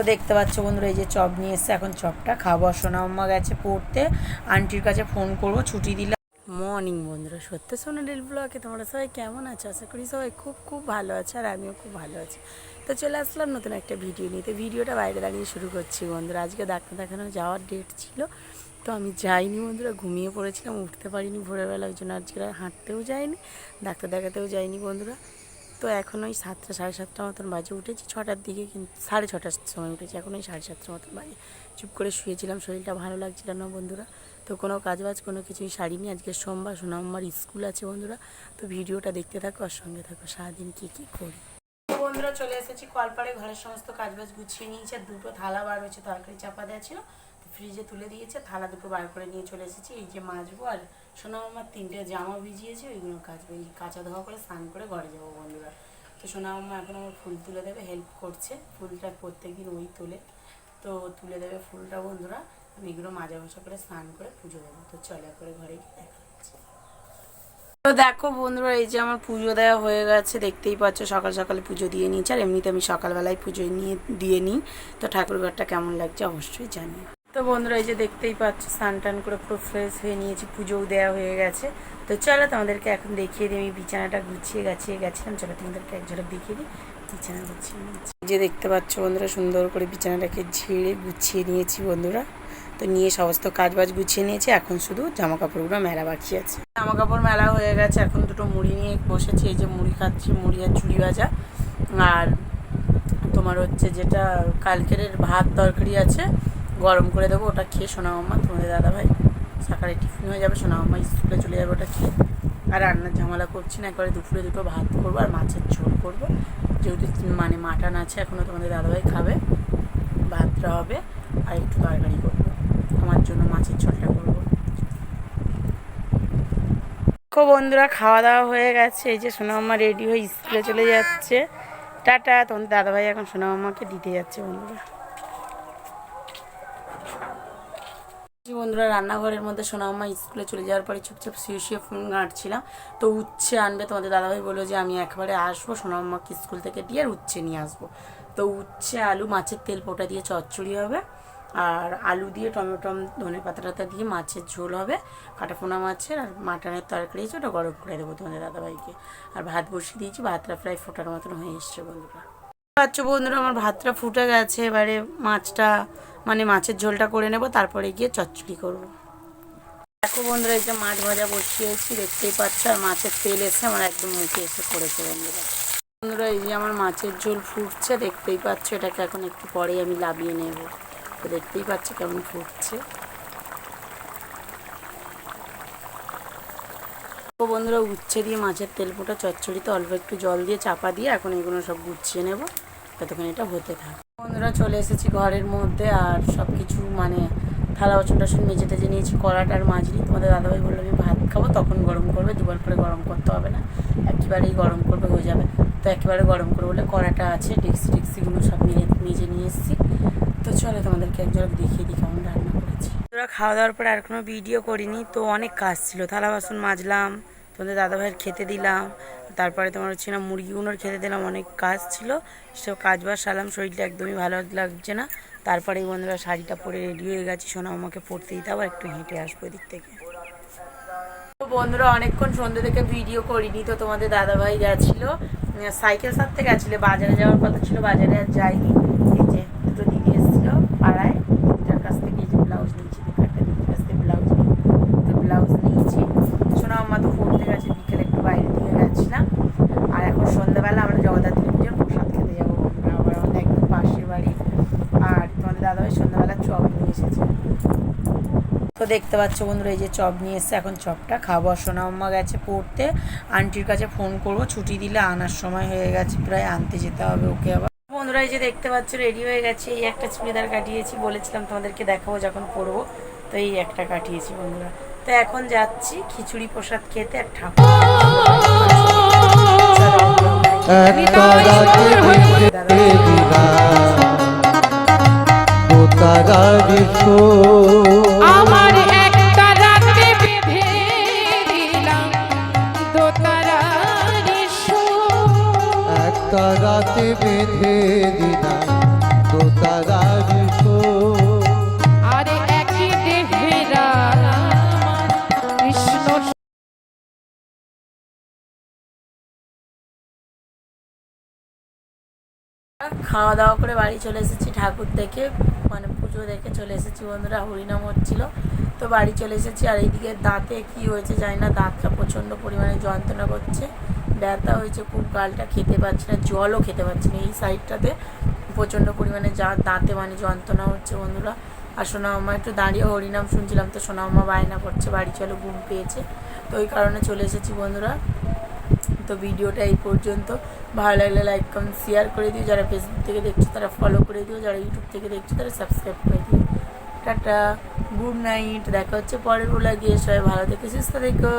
তো দেখতে পাচ্ছ বন্ধুরা, এই যে চপ নিয়ে এসছে। এখন চপটা খাব। সোনা আম্মা গেছে পড়তে। আন্টির কাছে ফোন করব, ছুটি দিলে। মর্নিং বন্ধুরা, সত্যি সোনা ডেল ব্লগে তোমরা সবাই কেমন আছো? আশা করি সবাই খুব খুব ভালো আছে আর আমিও খুব ভালো আছি। তো চলে আসলাম নতুন একটা ভিডিও নিয়ে। তো ভিডিওটা বাইরে দাঁড়িয়ে শুরু করছি বন্ধুরা। আজকে ডাক্তার দেখানো যাওয়ার ডেট ছিল। তো আমি যাইনি বন্ধুরা, ঘুমিয়ে পড়েছিলাম, উঠতে পারিনি ভোরবেলা, ওই জন্য আজকে হাঁটতেও যাইনি, ডাক্তার দেখাতেও যাইনি বন্ধুরা। তো এখন ওই সাতটা, সাড়ে সাতটা মতন বাজে উঠেছি। ছটার দিকে কিন্তু সাড়ে ছটার সময় উঠেছি। এখন ওই সাড়ে সাতটার মতন বাজে। চুপ করে শুয়েছিলাম, শরীরটা ভালো লাগছিল না বন্ধুরা। তো কোনো কাজ বাজ কোনো কিছুই সারিনি আজকে সোমবার, সোনাম্মার স্কুল আছে বন্ধুরা। তো ভিডিওটা দেখতে থাকো আর সঙ্গে থাকো। সারাদিন কী কী করি? বন্ধুরা চলে এসেছি কলপাড়ে। ঘরের সমস্ত কাজ বাজ গুছিয়ে নিয়েছে। দুটো থালা বার হয়েছে, তরকারি চাপা দেওয়া ছিল। ফ্রিজে তুলে দিয়েছে। থালা দুটো বার করে নিয়ে চলে এসেছি। এই যে মাজবো আর সোনা আমার তিনটে জামা ভিজিয়েছে। ওইগুলো এই কাঁচা ধোয়া করে স্নান করে ঘরে যাব তো সোনা মামা এখন আমার ফুল তুলে দেবে হেল্প করছে। ফুলটা প্রত্যেক দিন ওই তোলে। তো তুলে দেবে ফুলটা বন্ধুরা, আমি এগুলো মাজা করে স্নান করে পুজো দেবো। তো চলে করে ঘরে গিয়ে তো দেখো বন্ধুরা, এই যে আমার পুজো দেওয়া হয়ে গেছে, দেখতেই পাচ্ছ সকাল সকালে পুজো দিয়ে নিয়েছি। আর এমনিতে আমি সকালবেলায় পুজো নিয়ে, দিয়ে নিই। তো ঠাকুরঘরটা কেমন লাগছে অবশ্যই জানি তো বন্ধুরা, এই যে দেখতেই পাচ্ছ, স্নান টান করে পুরো ফ্রেশ হয়ে নিয়েছি, পুজোও দেওয়া হয়ে গেছে। তো চলো তোমাদেরকে এখন দেখিয়ে দিই, আমি বিছানাটা গুছিয়ে গাছিয়ে গেছিলাম। চলো তোমাদেরকে এক ঝলক দেখিয়ে দিই, বিছানা গুছিয়ে নিয়েছি। যে দেখতে পাচ্ছ বন্ধুরা, সুন্দর করে বিছানাটাকে ঝেড়ে গুছিয়ে নিয়েছি বন্ধুরা। তো নিয়ে সমস্ত কাজ বাজ গুছিয়ে নিয়েছি, এখন শুধু জামা কাপড়গুলো মেলা বাকি আছে। জামা কাপড় মেলা হয়ে গেছে, এখন দুটো মুড়ি নিয়ে বসেছি, এই যে মুড়ি খাচ্ছি, মুড়ি আর চুড়ি ভাজা। আর তোমার হচ্ছে যেটা, কালকের ভাত তরকারি আছে গরম করে দেবো, ওটা খেয়ে সোনা মাম্মা, তোমাদের দাদা ভাই সকালে টিফিন হয়ে যাবে, সোনা মাম্মা স্কুলে চলে যাবে ওটা খেয়ে। আর রান্নার ঝামেলা করছি না, একবারে দুপুরে দুটো ভাত করব আর মাছের ঝোল করব। যেহেতু মানে মাটন আছে এখনও তোমাদের দাদাভাই খাবে, ভাতটা হবে আর একটু তরকারি করব। আমার জন্য মাছের ঝোলটা করব। দেখো বন্ধুরা, খাওয়া দাওয়া হয়ে গেছে, এই যে সোনামাম্মা রেডি হয়ে স্কুলে চলে যাচ্ছে। টাটা, তোমাদের দাদাভাই এখন সোনামাম্মাকে দিতে যাচ্ছে বন্ধুরা। বন্ধুরা, রান্নাঘরের মধ্যে সোনামাম্মা স্কুলে চলে যাওয়ার পরে চুপচাপ শুয়ে শুয়ে ফোন ঘাঁটছিলাম তো উচ্ছে আনবে, তোমাদের দাদাভাই বলল যে আমি একবারে আসব সোনামাম্মাকে স্কুল থেকে দিয়ে আর উচ্ছে নিয়ে আসব। তো উচ্ছে, আলু, মাছের তেল পোটা দিয়ে চচ্চড়ি হবে। আর আলু দিয়ে টমেটো, ধনে পাতা টাতা দিয়ে মাছের ঝোল হবে। কাটাপোনা মাছের আর মাটনের তরকারি আছে, ওটা গরম করে দেবো তোমাদের দাদাভাইকে। আর ভাত বসিয়ে দিয়েছি, ভাতটা প্রায় ফোটার মতন হয়ে এসছে বন্ধুরা। আচ্ছা বন্ধুরা, আমার ভাতটা ফুটে গেছে, এবারে মাছটা মানে মাছের ঝোলটা করে নেব, তারপরে গিয়ে চচ্চড়ি করব। দেখো বন্ধুরা, এই যে মাছ ভাজা বসিয়েছি দেখতেই পাচ্ছ, আর মাছের তেল এসে আমার একদম মুখে এসে পড়েছে বন্ধুরা। বন্ধুরা, এই যে আমার মাছের ঝোল ফুটছে, দেখতেই পাচ্ছ, এটাকে এখন একটু পরেই আমি লাভিয়ে নেব। তো দেখতেই পাচ্ছ কেমন ফুটছে। বন্ধুরা, উচ্ছে দিয়ে মাছের তেল ফোটা চচ্চড়িতে অল্প একটু জল দিয়ে চাপা দিয়ে এখন এগুলো সব গুছিয়ে নেব। ততক্ষণ এটা হতে থাকে। বন্ধুরা চলে এসেছি ঘরের মধ্যে আর সব কিছু মানে থালা বাসন টাসন মেজে টেজে নিয়েছি, কড়াটা আর মাঝরি তোমাদের দাদাভাই বলল, আমি ভাত খাব, তখন গরম করবে, দুবার করে গরম করতে হবে না। একেবারেই গরম করবে, হয়ে যাবে। তো একেবারে গরম করবে বলে কড়াটা আছে, ডেক্সি টেক্সিগুলো সব নিয়ে মেজে নিয়ে এসেছি। তো চলো তোমাদেরকে এক ঝলক দেখিয়ে দিই কেমন রান্না করেছি। ওরা খাওয়া দাওয়ার পরে আর কোনো ভিডিও করিনি, তো অনেক কাজ ছিল। থালা বাসন মাজলাম, তোমাদের দাদাভাইয়ের খেতে দিলাম তারপরে তোমার হচ্ছে না মুরগিগুলোর খেতে দিলাম অনেক কাজ ছিল। সব কাজ বাজ সারলাম, শরীরটা একদমই ভালো লাগছে না। তারপরে বন্ধুরা শাড়িটা পরে রেডি হয়ে গেছি। সোনা আমাকে পড়তে দিতে হবে একটু হেঁটে আসব এদিক থেকে। বন্ধুরা অনেকক্ষণ সন্ধ্যে থেকে ভিডিও করিনি, তো তোমাদের দাদাভাই গেছিল সাইকেল সারতে গেছিল, বাজারে যাওয়ার কথা ছিল, বাজারে আর যাইনি এই যে দুটো দিদি এসেছিল পাড়ায় দিদিটার কাছ থেকে এই যে ব্লাউজ নিয়েছি দেখো একটা দিদির কাছ থেকে ব্লাউজ নিই তো ব্লাউজ নিয়েছি সোনা আম্মা তো পড়তে গেছে বিকেলে একটু বাইরে দিয়ে গেছিলাম আর এখন সন্ধ্যাবেলা আমরা জগদ্ধাত্রী পুজোর প্রসাদ খেতে যাব বন্ধুরা আবার আমাদের একদম পাশের বাড়ি আর তোমাদের দাদাভাই চপ নিয়ে এসেছে। তো দেখতে পাচ্ছ বন্ধুরা এই যে চপ নিয়ে এসছে এখন চপটা খাব। আর সোনা গেছে পড়তে আন্টির কাছে ফোন করব ছুটি দিলে আনার সময় হয়ে গেছে প্রায় আনতে যেতে হবে ওকে আবার। বন্ধুরা এই যে দেখতে পাচ্ছ রেডি হয়ে গেছে। এই একটা চুড়িদার কাটিয়েছি বলেছিলাম তোমাদেরকে দেখাবো যখন পরবো। তো এই একটা কাটিয়েছি বন্ধুরা। তো এখন যাচ্ছি খিচুড়ি প্রসাদ খেতে আর ঠাকুর একটা রাতে খাওয়া দাওয়া করে বাড়ি চলে এসেছি ঠাকুর দেখে মানে পুজো দেখে চলে এসেছি বন্ধুরা, হরিনাম হচ্ছিল। তো বাড়ি চলে এসেছি আর এইদিকে দাঁতে কি হয়েছে জানি না, দাঁতটা প্রচণ্ড পরিমাণে যন্ত্রণা করছে। ব্যথা হয়েছে খুব, গালটা খেতে পারছি না, জলও খেতে পারছি না। এই সাইডটাতে প্রচণ্ড পরিমাণে যা দাঁতে মানে যন্ত্রণা হচ্ছে বন্ধুরা। আর সোনা মামা একটু দাঁড়িয়ে হরিনাম শুনছিলাম, তো সোনা মামা বায়না করছে, বাড়ি চলো ঘুম পেয়েছে। তো ওই কারণে চলে এসেছি বন্ধুরা। তো ভিডিওটা এই পর্যন্ত। ভালো লাগলে লাইক কমেন্ট শেয়ার করে দিও। যারা ফেসবুক থেকে দেখছ, তারা ফলো করে দিও। যারা ইউটিউব থেকে দেখছ, তারা সাবস্ক্রাইব করে দিও। টাটা গুড নাইট দেখা হচ্ছে পরের বলে গিয়ে সবাই ভালো থেকে সুস্থ থেকো।